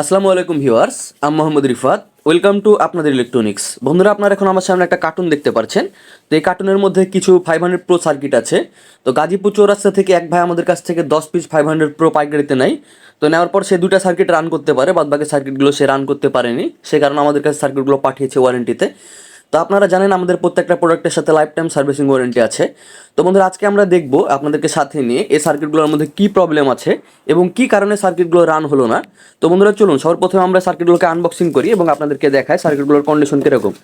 আসসালামু আলাইকুম ভিউয়ার্স, আমি মোহাম্মদ রিফাত। ওয়েলকাম টু আপনাদের ইলেকট্রনিক্স। বন্ধুরা, আপনারা এখন আমার সামনে একটা কার্টুন দেখতে পাচ্ছেন তো এই কার্টুনের মধ্যে কিছু ফাইভ হান্ড্রেড প্রো সার্কিট আছে। তো গাজীপুর চৌরাস্তা থেকে এক ভাই আমাদের কাছ থেকে দশ পিস ফাইভ হান্ড্রেড প্রো পাইকারিতে নেয়। তো নেওয়ার পর সে দুটা সার্কিট রান করতে পারে বাদ বাকি সার্কিটগুলো সে রান করতে পারেনি। সে কারণে আমাদের কাছে সার্কিটগুলো পাঠিয়েছে ওয়ারেন্টিতে তো আপনারা জানেন আমাদের প্রত্যেকটা প্রোডাক্টের সাথে লাইফ টাইম সার্ভিসিং ওয়ারেন্টি আছে। তো বন্ধুরা, আজকে আমরা দেখব আপনাদেরকে সাথে নিয়ে এই সার্কিটগুলোর মধ্যে কি প্রবলেম আছে এবং কি কারণে সার্কিটগুলো রান হলো না। তো বন্ধুরা, চলুন, সর্বপ্রথমে আমরা সার্কিটগুলোকে আনবক্সিং করি এবং আপনাদেরকে দেখাই সার্কিটগুলোর কন্ডিশন কীরকম।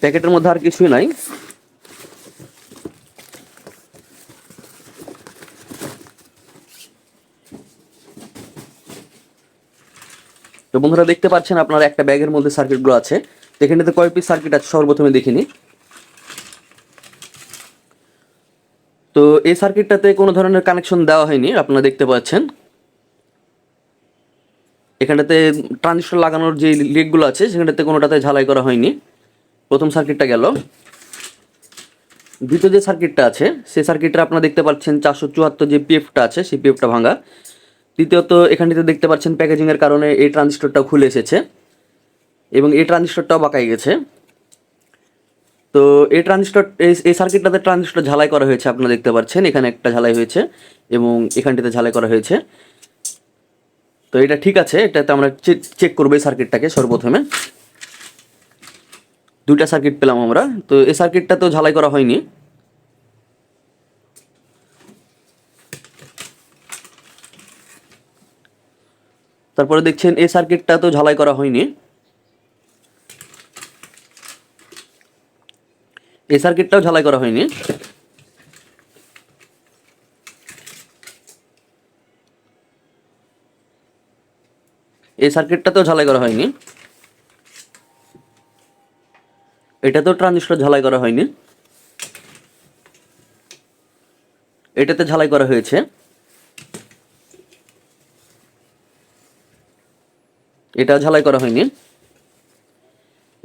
প্যাকেটের মধ্যে আর কিছুই নাই। তো বন্ধুরা দেখতে পাচ্ছেন আপনারা একটা ব্যাগের মধ্যে সার্কিটগুলো আছে। তো এখানেতে কয় পিস সার্কিট আছে সর্বপ্রথমে দেখিনি। তো এই সার্কিটটাতে কোনো ধরনের কানেকশন দেওয়া হয়নি, আপনারা দেখতে পাচ্ছেন। এখানটাতে ট্রানজিস্টর লাগানোর যে লিকগুলো আছে, সেখানটাতে কোনোটাতে ঝালাই করা হয়নি। প্রথম সার্কিটটা গেল। দ্বিতীয় যে সার্কিটটা আছে, সেই সার্কিটটা আপনারা দেখতে পাচ্ছেন চারশো চুয়াত্তর যে পিএফটা আছে, সেই পিএফটা ভাঙা। দ্বিতীয়ত, এখানটিতে দেখতে পাচ্ছেন প্যাকেজিংয়ের কারণে এই ট্রানজিস্টরটাও খুলে এসেছে এবং এই ট্রানজিস্টরটাও বাঁকাই গেছে। তো এই ট্রানজিস্টর এই- এই সার্কিটটাতে ট্রানজিস্টর ঝালাই করা হয়েছে, আপনারা দেখতে পাচ্ছেন, এখানে একটা ঝালাই হয়েছে এবং এখানটিতে ঝালাই করা হয়েছে। তো এটা ঠিক আছে, এটাতে আমরা চেক করব এই সার্কিটটাকে সর্বপ্রথমে। দুইটা সার্কিট পেলাম আমরা, তো এই সার্কিটটা তো ঝালাই করা হয়নি। তারপরে দেখছেন, এই সার্কিটটা তো ঝালাই করা হয়নি। এই সার্কিটটাও ঝালাই করা হয়নি। এই সার্কিটটাতেও ঝালাই করা হয়নি। এটাতেও ট্রানজিস্টর ঝালাই করা হয়নি। এটাতে ঝালাই করা হয়েছে। এটা ঝালাই করা হয়নি।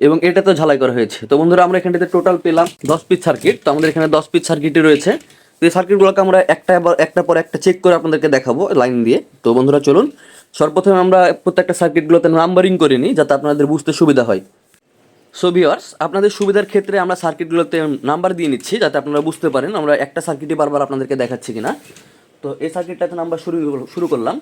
এবং এটা তো ঝালাই করা হয়েছে। তো বন্ধুরা, আমরা এখানটাতে টোটাল পেলাম দশ পিস সার্কিট তো আমাদের এখানে দশ পিস সার্কিটই রয়েছে। তো এই সার্কিটগুলোকে আমরা একটা একটা পর একটা চেক করে আপনাদেরকে দেখাবো লাইন দিয়ে। তো বন্ধুরা, চলুন। সর্বপ্রথমে আমরা প্রত্যেকটা সার্কিটগুলোতে নাম্বারিং করে নিই, যাতে আপনাদের বুঝতে সুবিধা হয়। সো ভিওয়ার্স আপনাদের সুবিধার ক্ষেত্রে আমরা সার্কিটগুলোতে নাম্বার দিয়ে নিচ্ছি, যাতে আপনারা বুঝতে পারেন আমরা একটা সার্কিটই বারবার আপনাদেরকে দেখাচ্ছি কিনা। তো এই সার্কিটটাতে নাম্বার শুরু শুরু করলাম।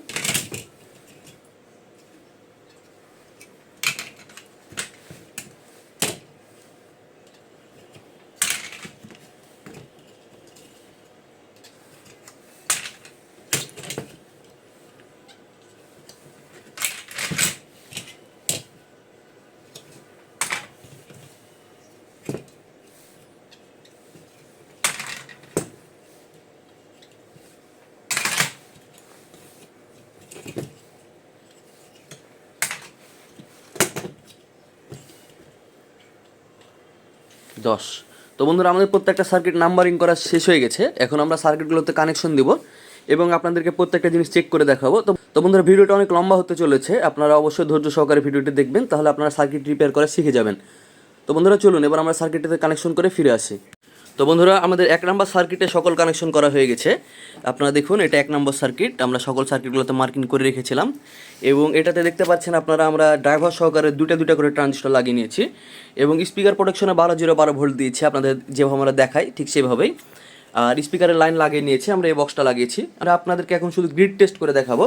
দশ। তো বন্ধুরা, আমাদের প্রত্যেকটা সার্কিট নাম্বারিং করা শেষ হয়ে গেছে। এখন আমরা সার্কিটগুলোতে কানেকশন দিব এবং আপনাদেরকে প্রত্যেকটা জিনিস চেক করে দেখাবো। তো তো বন্ধুরা, ভিডিওটা অনেক লম্বা হতে চলেছে। আপনারা অবশ্যই ধৈর্য সহকারে ভিডিওটি দেখবেন, তাহলে আপনারা সার্কিট রিপেয়ার করা শিখে যাবেন। তো বন্ধুরা, চলুন, এবার আমরা সার্কিটটিতে কানেকশন করে ফিরে আসি। তো বন্ধুরা, আমাদের এক নম্বর সার্কিটে সকল কানেকশন করা হয়ে গেছে। আপনারা দেখুন, এটা এক নম্বর সার্কিট আমরা সকল সার্কিটগুলোতে মার্কিং করে রেখেছিলাম। এবং এটাতে দেখতে পাচ্ছেন আপনারা, আমরা ড্রাইভার সহকারে দুটা দুটা করে ট্রানজিস্টর লাগিয়ে নিয়েছি। এবং স্পিকার প্রোটেকশনে বারো জিরো বারো ভোল্ট দিয়েছি। আপনাদের যেভাবে আমরা দেখাই, ঠিক সেভাবেই। আর স্পিকারের লাইন লাগিয়ে নিয়েছি, আমরা এই বক্সটা লাগিয়েছি। আর আপনাদেরকে এখন শুধু গ্রিড টেস্ট করে দেখাবো।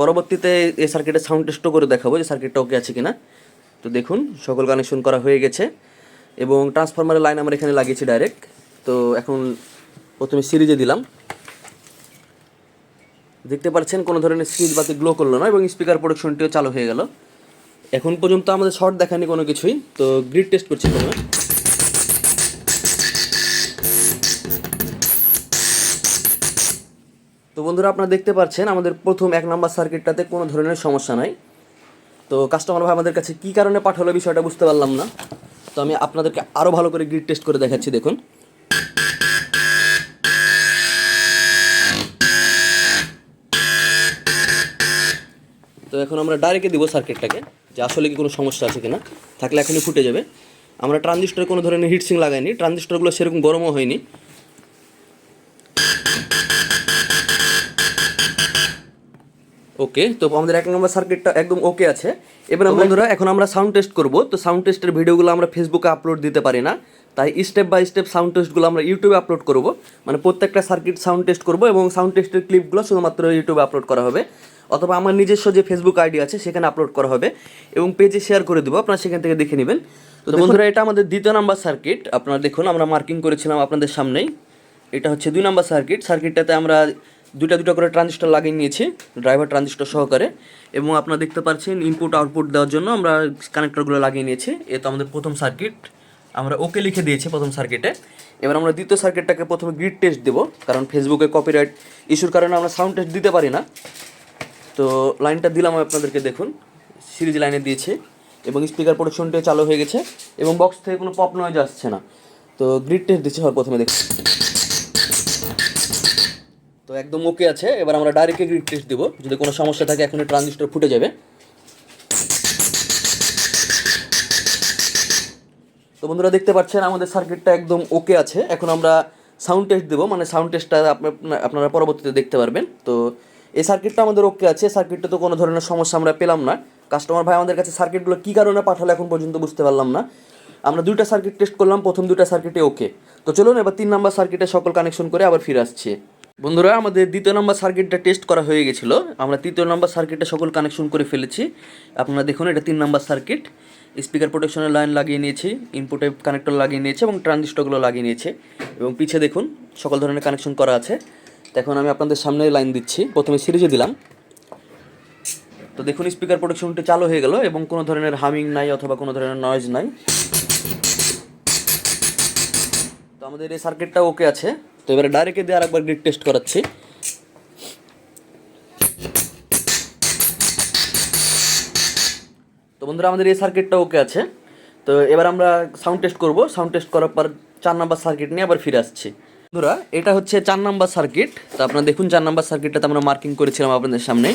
পরবর্তীতে এই সার্কিটের সাউন্ড টেস্টও করে দেখাবো যে সার্কিটটা ওকে আছে কিনা। তো দেখুন, সকল কানেকশন করা হয়ে গেছে। এবং ট্রান্সফরমারের লাইন আমরা এখানে লাগিয়েছি ডাইরেক্ট তো এখন প্রথমে সিরিজে দিলাম। দেখতে পাচ্ছেন কোনো ধরনের সিরিজ বাতি গ্লো করল না এবং স্পিকার প্রোডাকশনটিও চালু হয়ে গেল। এখন পর্যন্ত আমাদের শর্ট দেখায়নি কোনো কিছুই, তো গ্রিড টেস্ট করছি প্রথমে। তো বন্ধুরা, আপনারা দেখতে পাচ্ছেন আমাদের প্রথম এক নম্বর সার্কিটটাতে কোনো ধরনের সমস্যা নাই। তো কাস্টমার ভাই আমাদের কাছে কী কারণে পাঠালো বিষয়টা বুঝতে পারলাম না। তো আমি আপনাদেরকে আরও ভালো করে গ্রিড টেস্ট করে দেখাচ্ছি, দেখুন। তো এখন আমরা ডাইরেক্টে দিব সার্কিটটাকে যে আসলে কি কোনো সমস্যা আছে কিনা। থাকলে এখনই ফুটে যাবে। আমরা ট্রানজিস্টরে কোনো ধরনের হিটসিং লাগাইনি। ট্রানজিস্টরগুলো সেরকম গরমও হয়নি। ওকে তো আমাদের এক নম্বর সার্কিটটা একদম ওকে আছে। এবার বন্ধুরা এখন আমরা সাউন্ড টেস্ট করব। তো সাউন্ড টেস্টের ভিডিওগুলো আমরা ফেসবুকে আপলোড দিতে পারি না। তাই স্টেপ বাই স্টেপ সাউন্ড টেস্টগুলো আমরা ইউটিউবে আপলোড করব। মানে প্রত্যেকটা সার্কিট সাউন্ড টেস্ট করব এবং সাউন্ড টেস্টের ক্লিপগুলো শুধুমাত্র ইউটিউবে আপলোড করা হবে। অথবা আমার নিজস্ব যে ফেসবুক আইডি আছে সেখানে আপলোড করা হবে এবং পেজে শেয়ার করে দেবো আপনারা সেখান থেকে দেখে নেবেন। তো বন্ধুরা এটা আমাদের দ্বিতীয় নাম্বার সার্কিট আপনারা দেখুন আমরা মার্কিং করেছিলাম আপনাদের সামনেই। এটা হচ্ছে দুই নাম্বার সার্কিট সার্কিটটাতে আমরা দুটা দুটো করে ট্রানজিস্টর লাগিয়ে নিয়েছি ড্রাইভার ট্রানজিস্টর সহকারে। এবং আপনারা দেখতে পাচ্ছেন ইনপুট আউটপুট দেওয়ার জন্য আমরা কানেক্টরগুলো লাগিয়ে নিয়েছি। এ তো আমাদের প্রথম সার্কিট আমরা ওকে লিখে দিয়েছি প্রথম সার্কিটে এবার আমরা দ্বিতীয় সার্কিটটাকে প্রথমে গ্রিড টেস্ট দেবো, কারণ ফেসবুকে কপিরাইট ইস্যুর কারণে আমরা সাউন্ড টেস্ট দিতে পারি না। তো লাইনটা দিলাম আমি আপনাদেরকে, দেখুন সিরিজ লাইনে দিয়েছি, এবং স্পিকার প্রোডাকশনটিও চালু হয়ে গেছে, এবং বক্স থেকে কোনো পপ নয়েজ আসছে না। তো গ্রিড টেস্ট দিচ্ছি হওয়ার প্রথমে দেখুন। তো একদম ওকে আছে, এবার আমরা ডাইরেক্টে গ্রিড টেস্ট দেবো। যদি কোনো সমস্যা থাকে, এখনই ট্রানজিস্টর ফুটে যাবে। বন্ধুরা দেখতে পাচ্ছেন, আমাদের সার্কিটটা একদম ওকে আছে। এখন আমরা সাউন্ড টেস্ট দেবো মানে সাউন্ড টেস্টটা আপনারা পরবর্তীতে দেখতে পারবেন। তো এই সার্কিটটা আমাদের ওকে আছে সার্কিটটা তো কোনো ধরনের সমস্যা আমরা পেলাম না। কাস্টমার ভাই আমাদের কাছে সার্কিটগুলো কী কারণে পাঠালো এখন পর্যন্ত বুঝতে পারলাম না। আমরা দুইটা সার্কিট টেস্ট করলাম, প্রথম দুইটা সার্কিটে ওকে তো চলুন, এবার তিন নম্বর সার্কিটে সকল কানেকশন করে আবার ফিরে আসছি। বন্ধুরা, আমাদের দ্বিতীয় নম্বর সার্কিটটা টেস্ট করা হয়ে গেছিল। আমরা তৃতীয় নম্বর সার্কিটে সকল কানেকশন করে ফেলেছি। আপনারা দেখুন, এটা তিন নম্বর সার্কিট স্পিকার প্রোটেকশনের লাইন লাগিয়ে নিয়েছি ইনপুটে কানেক্টর লাগিয়ে নিয়েছি এবং ট্রানজিস্টরগুলো লাগিয়ে নিয়েছে। এবং পিছে দেখুন, সকল ধরনের কানেকশন করা আছে। তো এখন আমি আপনাদের সামনে লাইন দিচ্ছি। প্রথমে সিরিজে দিলাম। তো দেখুন স্পিকার প্রোটেকশনটি চালু হয়ে গেল এবং কোনো ধরনের হামিং নাই অথবা কোনো ধরনের নয়েজ নাই। তো আমাদের এই সার্কিটটা ওকে আছে। তো এবারে ডাইরেক্টে দিয়ে আরেকবার গ্রিড টেস্ট করাচ্ছি। বন্ধুরা, আমাদের এই সার্কিটটা ওকে আছে। তো এবার আমরা সাউন্ড টেস্ট করব। সাউন্ড টেস্ট করার পর চার নাম্বার সার্কিট নিয়ে আবার ফিরে আসছি। বন্ধুরা, এটা হচ্ছে চার নাম্বার সার্কিট তো আপনারা দেখুন, চার নাম্বার সার্কিটটাতে আমরা মার্কিং করেছিলাম আপনাদের সামনে।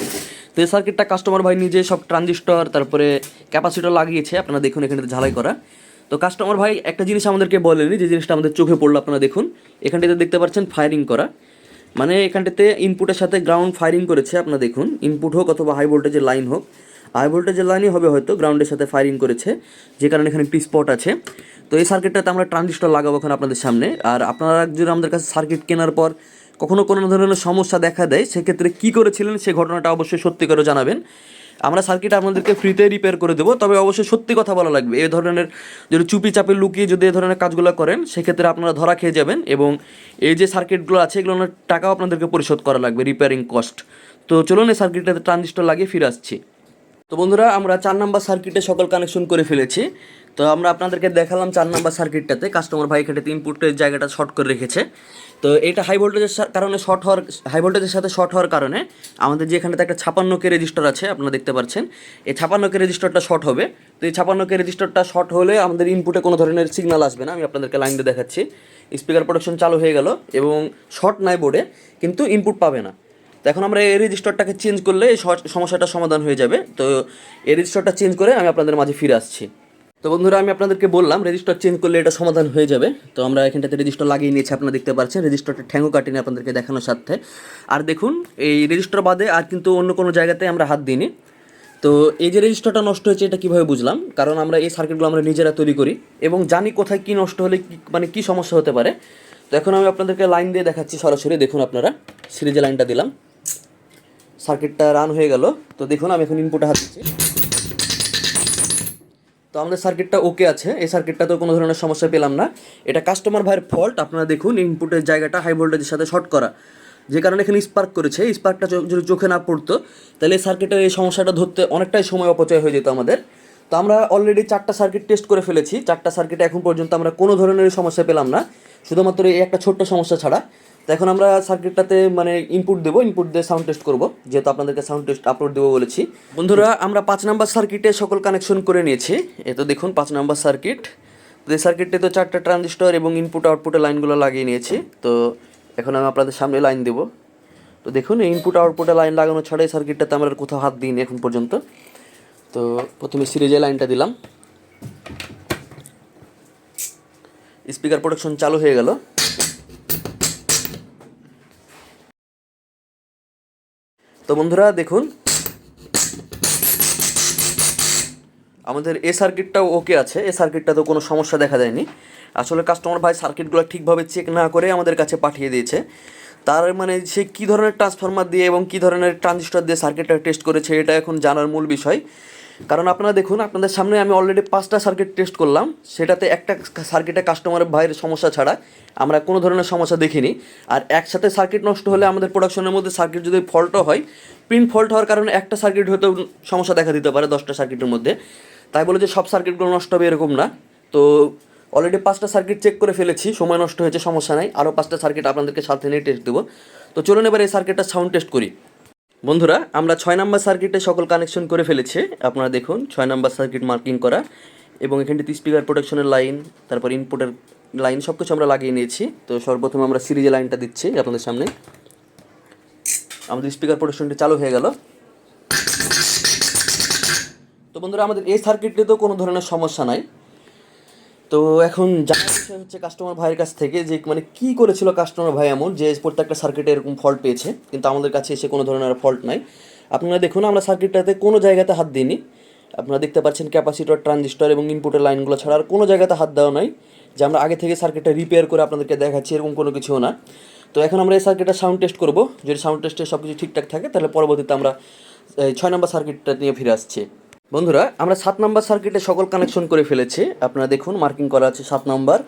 তো এই সার্কিটটা কাস্টমার ভাই নিজে সব ট্রানজিস্টর তারপরে ক্যাপাসিটর লাগিয়েছে। আপনারা দেখুন, এখানে ঝালাই করা। তো কাস্টমার ভাই, একটা জিনিস আমাদেরকে বলেনি, যে জিনিসটা আমাদের চোখে পড়ল, আপনারা দেখুন। এখানটাতে দেখতে পাচ্ছেন ফায়ারিং করা। মানে এখানটাতে ইনপুটের সাথে গ্রাউন্ড ফায়ারিং করেছে, আপনারা দেখুন। ইনপুট হোক অথবা হাই ভোল্টেজের লাইন হোক। হাই ভোল্টেজের লাইনই হবে হয়তো গ্রাউন্ডের সাথে ফায়ারিং করেছে, যে কারণে এখানে একটি স্পট আছে। তো এই সার্কিটটাতে আমরা ট্রানজিস্টর লাগাবো এখন আপনাদের সামনে। আর আপনারা যদি আমাদের কাছে সার্কিট কেনার পর কখনো কোনো ধরনের সমস্যা দেখা দেয়, সেক্ষেত্রে কী করেছিলেন সে ঘটনাটা অবশ্যই সত্যি করে জানাবেন। আমরা সার্কিট আপনাদেরকে ফ্রিতে রিপেয়ার করে দেবো, তবে অবশ্যই সত্যি কথা বলা লাগবে। এই ধরনের যদি চুপি চাপে লুকিয়ে যদি এই ধরনের কাজগুলো করেন, সেক্ষেত্রে আপনারা ধরা খেয়ে যাবেন এবং এই যে সার্কিটগুলো আছে এগুলোর টাকাও আপনাদেরকে পরিশোধ করা লাগবে রিপেয়ারিং কস্ট তো চলুন এই সার্কিটটাতে ট্রানজিস্টর লাগিয়ে ফিরে আসছি। তো বন্ধুরা, আমরা চার নাম্বার সার্কিটে সকল কানেকশন করে ফেলেছি। তো আমরা আপনাদেরকে দেখালাম চার নাম্বার সার্কিটটাতে কাস্টমার ভাই এখানে ইনপুটের জায়গাটা শর্ট করে রেখেছে। তো এটা হাই ভোল্টেজের কারণে শর্ট হওয়ার হাই ভোল্টেজের সাথে শর্ট হওয়ার কারণে আমাদের যে এখানেতে একটা ছাপান্ন কে রেজিস্টার আছে, আপনারা দেখতে পাচ্ছেন। এই ছাপান্ন কে রেজিস্টারটা শর্ট হবে। তো এই ছাপান্ন কে রেজিস্টারটা শর্ট হলে আমাদের ইনপুটে কোনো ধরনের সিগনাল আসবে না। আমি আপনাদেরকে লাইন দিয়ে দেখাচ্ছি। স্পিকার প্রোডাকশন চালু হয়ে গেল এবং শর্ট নাই বোর্ডে কিন্তু ইনপুট পাবে না। তো এখন আমরা এই রেজিস্টারটাকে চেঞ্জ করলে এই সমস্যাটা সমাধান হয়ে যাবে। তো এই রেজিস্টারটা চেঞ্জ করে আমি আপনাদের মাঝে ফিরে আসছি। তো বন্ধুরা, আমি আপনাদেরকে বললাম রেজিস্টার চেঞ্জ করলে এটা সমাধান হয়ে যাবে। তো আমরা এখানটাতে রেজিস্টার লাগিয়ে নিয়েছি, আপনারা দেখতে পাচ্ছেন। রেজিস্টারটা ঠ্যাঙ্গো কাটিনি আপনাদেরকে দেখানোর সাথে। আর দেখুন, এই রেজিস্টার বাদে আর কিন্তু অন্য কোনো জায়গাতে আমরা হাত দিইনি। তো এই যে রেজিস্টারটা নষ্ট হয়েছে, এটা কীভাবে বুঝলাম? কারণ আমরা এই সার্কিটগুলো আমরা নিজেরা তৈরি করি এবং জানি কোথায় কী নষ্ট হলে মানে কী সমস্যা হতে পারে। তো এখন আমি আপনাদেরকে লাইন দিয়ে দেখাচ্ছি সরাসরি। দেখুন আপনারা, সিরিজে লাইনটা দিলাম। সার্কিটটা রান হয়ে গেল। তো দেখুন, আমি এখন ইনপুটে হাত দিচ্ছি। তো আমাদের সার্কিটটা ওকে আছে। এই সার্কিটটা তো কোনো ধরনের সমস্যা পেলাম না। এটা কাস্টমার ভাইয়ের ফল্ট আপনারা দেখুন ইনপুটের জায়গাটা হাই ভোল্টেজের সাথে শর্ট করা। যে কারণে এখানে স্পার্ক করেছে। স্পার্কটা যদি চোখে না পড়তো, তাহলে এই সার্কিটের এই সমস্যাটা ধরতে অনেকটাই সময় অপচয় হয়ে যেত আমাদের। তো আমরা অলরেডি চারটা সার্কিট টেস্ট করে ফেলেছি। চারটা সার্কিটে এখন পর্যন্ত আমরা কোনো ধরনের সমস্যা পেলাম না। শুধুমাত্র এই একটা ছোট্ট সমস্যা ছাড়া। তো এখন আমরা সার্কিটটাতে মানে ইনপুট দেবো ইনপুট দিয়ে সাউন্ড টেস্ট করব। যেহেতু আপনাদেরকে সাউন্ড টেস্ট আপলোড দেবো বলেছি। বন্ধুরা, আমরা পাঁচ নাম্বার সার্কিটে সকল কানেকশন করে নিয়েছি। এ তো দেখুন, পাঁচ নাম্বার সার্কিট তো এই সার্কিটে তো চারটে ট্রানজিস্টর এবং ইনপুট আউটপুটে লাইনগুলো লাগিয়ে নিয়েছি। তো এখন আমি আপনাদের সামনে লাইন দেবো। তো দেখুন ইনপুট আউটপুটে লাইন লাগানো ছাড়া এই সার্কিটটাতে আমরা কোথাও হাত দিইনি এখন পর্যন্ত। তো প্রথমে সিরিজে লাইনটা দিলাম। স্পিকার প্রোডাকশন চালু হয়ে গেল। তো বন্ধুরা দেখুন। আমাদের এ সার্কিটটাও ওকে আছে। এ সার্কিটটাতেও কোনো সমস্যা দেখা দেয়নি। আসলে কাস্টমার ভাই সার্কিটগুলো ঠিকভাবে চেক না করে আমাদের কাছে পাঠিয়ে দিয়েছে। তার মানে সে কী ধরনের ট্রান্সফরমার দিয়ে এবং কী ধরনের ট্রানজিস্টর দিয়ে সার্কিটটা টেস্ট করেছে, এটা এখন জানার মূল বিষয়। কারণ আপনারা দেখুন, আপনাদের সামনে আমি অলরেডি পাঁচটা সার্কিট টেস্ট করলাম। সেটাতে একটা সার্কিটে কাস্টমারের ভাইয়ের সমস্যা ছাড়া আমরা কোনো ধরনের সমস্যা দেখিনি। আর একসাথে সার্কিট নষ্ট হলে আমাদের প্রোডাকশনের মধ্যে সার্কিট যদি ফল্টও হয় প্রিন্ট ফল্ট হওয়ার কারণে একটা সার্কিট হয়তো সমস্যা দেখা দিতে পারে দশটা সার্কিটের মধ্যে। তাই বলে যে সব সার্কিটগুলো নষ্ট হবে এরকম না। তো অলরেডি পাঁচটা সার্কিট চেক করে ফেলেছি, সময় নষ্ট হয়েছে, সমস্যা নাই। আরও পাঁচটা সার্কিট আপনাদেরকে সাথে নিয়ে টেস্ট দেবো। তো চলুন এবার এই সার্কিটটা সাউন্ড টেস্ট করি। বন্ধুরা, আমরা ছয় নাম্বার সার্কিটে সকল কানেকশন করে ফেলেছি। আপনারা দেখুন, ছয় নাম্বার সার্কিট মার্কিং করা এবং এখানটিতে স্পিকার প্রোটেকশনের লাইন তারপর ইনপুটের লাইন সব কিছু আমরা লাগিয়ে নিয়েছি। তো সর্বপ্রথম আমরা সিরিজে লাইনটা দিচ্ছি আপনাদের সামনে। আমাদের স্পিকার প্রোটেকশনটি চালু হয়ে গেল। তো বন্ধুরা, আমাদের এই সার্কিটটিতেও কোনো ধরনের সমস্যা নাই। তো এখন বিষয় হচ্ছে কাস্টমার ভাইয়ের কাছ থেকে যে মানে কি করেছিল কাস্টমার ভাই এমন যে প্রত্যেকটা সার্কিটে এরকম ফল্ট পেয়েছে, কিন্তু আমাদের কাছে এসে কোনো ধরনের ফল্ট নাই। আপনারা দেখুন, আমরা সার্কিটটাতে কোনো জায়গাতে হাত দিইনি। আপনারা দেখতে পাচ্ছেন ক্যাপাসিটর ট্রানজিস্টর এবং ইনপুটের লাইনগুলো ছাড়া আর কোনো জায়গাতে হাত দেওয়া নাই, যে আমরা আগে থেকে সার্কিটটা রিপেয়ার করে আপনাদেরকে দেখাচ্ছি, এরকম কোনো কিছুও না। তো এখন আমরা এই সার্কিটটা সাউন্ড টেস্ট করব। যদি সাউন্ড টেস্টে সব কিছু ঠিকঠাক থাকে, তাহলে পরবর্তীতে আমরা ছয় নম্বর সার্কিটটা নিয়ে ফিরে আসছি। বন্ধুরা, আমরা সাত নম্বর সার্কিটে সকল কানেকশন করে ফেলেছি। আপনারা দেখুন মার্কিং করা আছে সাত নম্বর।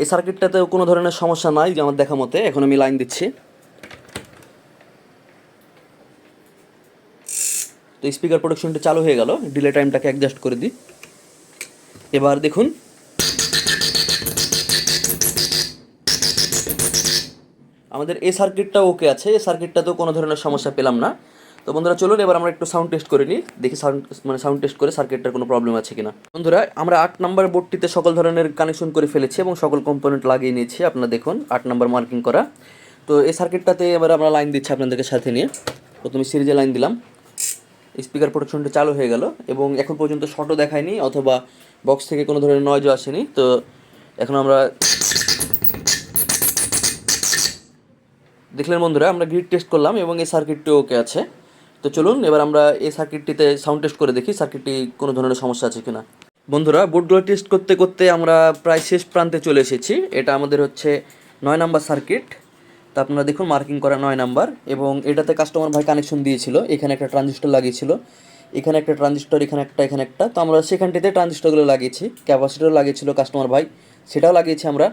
এই সার্কিটটাতেও কোনো ধরনের সমস্যা নাই, যে আমার দেখা মতে। এখন আমি লাইন দিচ্ছি। তো স্পিকার প্রোডাকশনটা চালু হয়ে গেল। ডিলে টাইমটাকে অ্যাডজাস্ট করে দিই। এবার দেখুন। আমাদের এই সার্কিটটা ওকে আছে। এই সার্কিটটাতেও কোনো ধরনের সমস্যা পেলাম না। তো বন্ধুরা, চলুন, এবার আমরা একটু সাউন্ড টেস্ট করে নিই। দেখি সাউন্ড মানে সাউন্ড টেস্ট করে সার্কিটটার কোনো প্রবলেম আছে কিনা। বন্ধুরা, আমরা আট নম্বর বোর্ডটিতে সকল ধরনের কানেকশন করে ফেলেছি এবং সকল কম্পোনেন্ট লাগিয়ে নিয়েছি। আপনারা দেখুন, আট নম্বর মার্কিং করা। তো এই সার্কিটটাতে এবার আমরা লাইন দিচ্ছি আপনাদেরকে সাথে নিয়ে। প্রথমে সিরিজে লাইন দিলাম। স্পিকার প্রোটেকশনটা চালু হয়ে গেল এবং এখন পর্যন্ত শর্টও দেখায়নি অথবা বক্স থেকে কোনো ধরনের নয়জও আসেনি। তো এখন আমরা দেখলেন বন্ধুরা, আমরা গ্রিড টেস্ট করলাম এবং এই সার্কিটটি ওকে আছে। তো চলুন, এবার আমরা এই সার্কিটটিতে সাউন্ড টেস্ট করে দেখি সার্কিটটি কোনো ধরনের সমস্যা আছে কিনা। বন্ধুরা বোর্ডগুলো টেস্ট করতে করতে আমরা প্রায় শেষ প্রান্তে চলে এসেছি। এটা আমাদের হচ্ছে নয় নাম্বার সার্কিট তা আপনারা দেখুন মার্কিং করা নয় নাম্বার এবং এটাতে কাস্টমার ভাই কানেকশন দিয়েছিল। এখানে একটা ট্রানজিস্টর লাগিয়েছিল। এখানে একটা ট্রানজিস্টর এখানে একটা এখানে একটা। তো আমরা সেখানটিতে ট্রানজিস্টরগুলো লাগিয়েছি। ক্যাপাসিটর লাগিয়েছিল কাস্টমার ভাই। সেটাও লাগিয়েছি আমরা।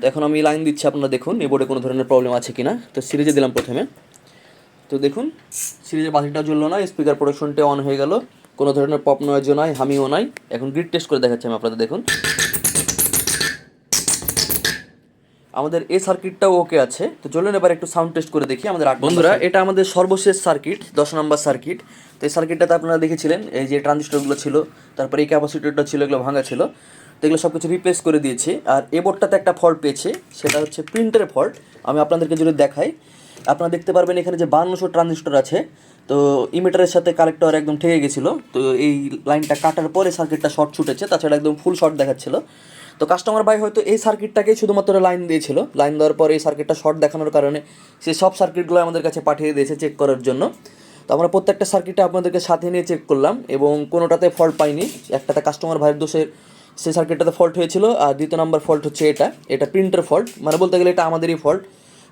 তো এখন আমি লাইন দিচ্ছি, আপনারা দেখুন, এই বোর্ডে কোনো ধরনের প্রবলেম আছে কিনা। তো সিরিজে দিলাম প্রথমে। তো দেখুন সিরিজের বাতিটা জ্বললো না স্পিকার প্রোডাকশনটা অন হয়ে গেল। কোনো ধরনের পপ নয়েজও নাই হামিও নাই। এখন গ্রিড টেস্ট করে দেখাচ্ছি আমি আপনাদের দেখুন। আমাদের এই সার্কিটটাও ওকে আছে। তো চলুন এবার একটু সাউন্ড টেস্ট করে দেখি আমাদের আট বন্ধুরা এটা আমাদের সর্বশেষ সার্কিট দশ নম্বর সার্কিট তো এই সার্কিটটাতে আপনারা দেখেছিলেন এই যে ট্রানজিস্টরগুলো ছিল তারপরে এই ক্যাপাসিটরটা ছিল এগুলো ভাঙা ছিল। তো এগুলো সব কিছু রিপ্লেস করে দিয়েছি। আর এ বোর্ডটাতে একটা ফল্ট পেয়েছে সেটা হচ্ছে প্রিন্টের ফল্ট আমি আপনাদেরকে যদি দেখাই আপনারা দেখতে পারবেন এখানে যে বান্নশো ট্রানজিস্টর আছে। তো ইমিটারের সাথে কালেক্টর একদম ঠেকে গেছিল। তো এই লাইনটা কাটার পরে সার্কিটটা শর্ট ছুটেছে, তাছাড়া একদম ফুল শর্ট দেখাচ্ছিল। তো কাস্টমার ভাই হয়তো এই সার্কিটটাকেই শুধুমাত্র লাইন দিয়েছিল। লাইন দেওয়ার পরে এই সার্কিটটা শর্ট দেখানোর কারণে সে সব সার্কিটগুলো আমাদের কাছে পাঠিয়ে দিয়েছে চেক করার জন্য। তো আমরা প্রত্যেকটা সার্কিটটা আপনাদেরকে সাথে নিয়ে চেক করলাম এবং কোনোটাতে ফল্ট পাইনি। একটাতে কাস্টমার ভাইয়ের দোষের সেই সার্কিটটাতে ফল্ট হয়েছিল। আর দ্বিতীয় নম্বর ফল্ট হচ্ছে এটা। এটা প্রিন্টার ফল্ট মানে বলতে গেলে এটা আমাদেরই ফল্ট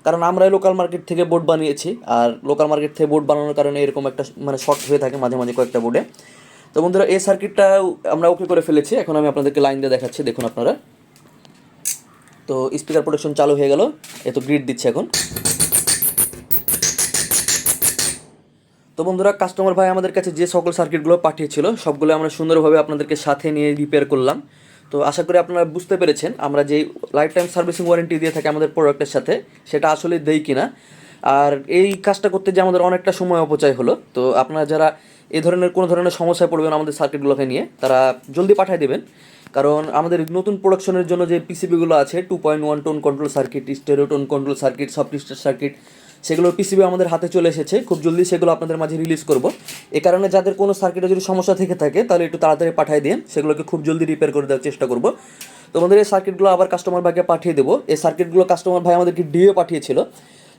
কারণ আমরাই লোকাল মার্কেট থেকে বোর্ড বানিয়েছি আর লোকাল মার্কেট থেকে বোর্ড বানানোর কারণে এরকম একটা মানে শর্ট হয়ে থাকে মাঝে মাঝে কয়েকটা বোর্ডে তো বন্ধুরা, এই সার্কিটটা আমরা ওকে করে ফেলেছি। এখন আমি আপনাদেরকে লাইন দিয়ে দেখাচ্ছি, দেখুন আপনারা। তো স্পিকার প্রোডাকশন চালু হয়ে গেল, এ তো গ্রিড দিচ্ছে এখন। তো বন্ধুরা কাস্টমার ভাই আমাদের কাছে যে সকল সার্কিটগুলো পাঠিয়েছিল, সবগুলো আমরা সুন্দরভাবে আপনাদেরকে সাথে নিয়ে রিপেয়ার করলাম। তো আশা করি আপনারা বুঝতে পেরেছেন, আমরা যে লাইফ টাইম সার্ভিসিং ওয়ারেন্টি দিয়ে থাকি আমাদের প্রোডাক্টের সাথে, সেটা আসলে দেই কিনা। আর এই কাজটা করতে যে আমাদের অনেকটা সময় অপচয় হলো, তো আপনারা যারা এই ধরনের, কোনো ধরনের সমস্যায় পড়বেন আমাদের সার্কিটগুলোকে নিয়ে, তারা জলদি পাঠিয়ে দেবেন। কারণ আমাদের নতুন প্রোডাকশনের জন্য যে পিসিবিগুলো আছে two point one tone control circuit stereo tone control circuit soft circuit সেগুলোর পিসিবি আমাদের হাতে চলে এসেছে। খুব জলদি সেগুলো আপনাদের মাঝে রিলিজ করব। এ কারণে যাদের কোনো সার্কিটে যদি সমস্যা থেকে থাকে, তাহলে একটু তাড়াতাড়ি পাঠিয়ে দিয়ে সেগুলোকে খুব জলদি রিপেয়ার করে দেওয়ার চেষ্টা করব। তো বন্ধুরা এই সার্কিটগুলো আবার কাস্টমার ভাইকে পাঠিয়ে দেবো। এই সার্কিটগুলো কাস্টমার ভাই আমাদেরকে ডিও পাঠিয়েছিল।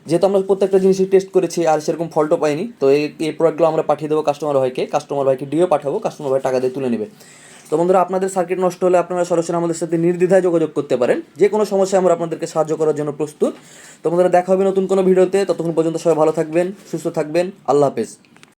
যেহেতু আমরা প্রত্যেকটা জিনিসই টেস্ট করেছি, আর সেরকম ফল্টও পাইনি, তো এই এই প্রোডাক্টগুলো আমরা পাঠিয়ে দেবো কাস্টমার ভাইকে। কাস্টমার ভাইকে ডিও পাঠাবো কাস্টমার ভাই টাকা দিয়ে তুলে নেবে। তো বন্ধুরা, আপনাদের সার্কিট নষ্ট হলে আপনারা সরাসরি আমাদের সাথে নির্দ্বিধায় যোগাযোগ করতে পারেন। যে কোনো সমস্যায় আমরা আপনাদেরকে সাহায্য করার জন্য প্রস্তুত। তো বন্ধুরা, দেখা হবে নতুন কোনো ভিডিওতে। ততক্ষণ পর্যন্ত সবাই ভালো থাকবেন, সুস্থ থাকবেন। আল্লাহ হাফেজ।